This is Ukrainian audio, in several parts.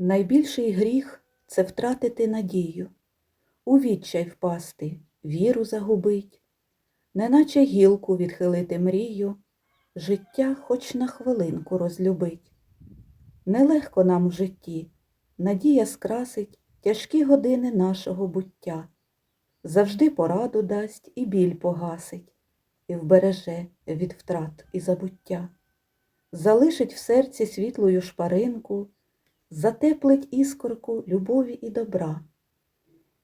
Найбільший гріх це втратити надію, у відчай впасти, віру загубить, неначе гілку відхилити мрію, життя хоч на хвилинку розлюбить. Нелегко нам в житті, надія скрасить тяжкі години нашого буття, завжди пораду дасть і біль погасить, і вбереже від втрат і забуття, залишить в серці світлою шпаринку, затеплить іскорку любові і добра.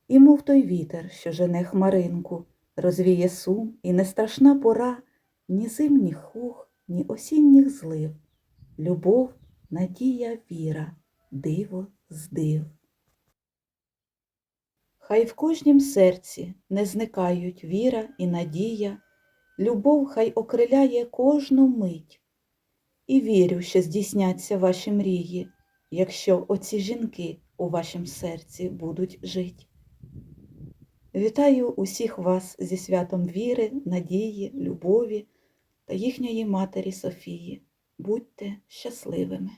І мов той вітер, що жене хмаринку, розвіє сум, і не страшна пора ні зимніх хух, ні осінніх злив. Любов, надія, віра, диво з див. Хай в кожнім серці не зникають віра і надія, любов хай окриляє кожну мить. І вірю, що здійсняться ваші мрії, якщо оці жінки у вашому серці будуть жить. Вітаю усіх вас зі святом віри, надії, любові та їхньої матері Софії. Будьте щасливими!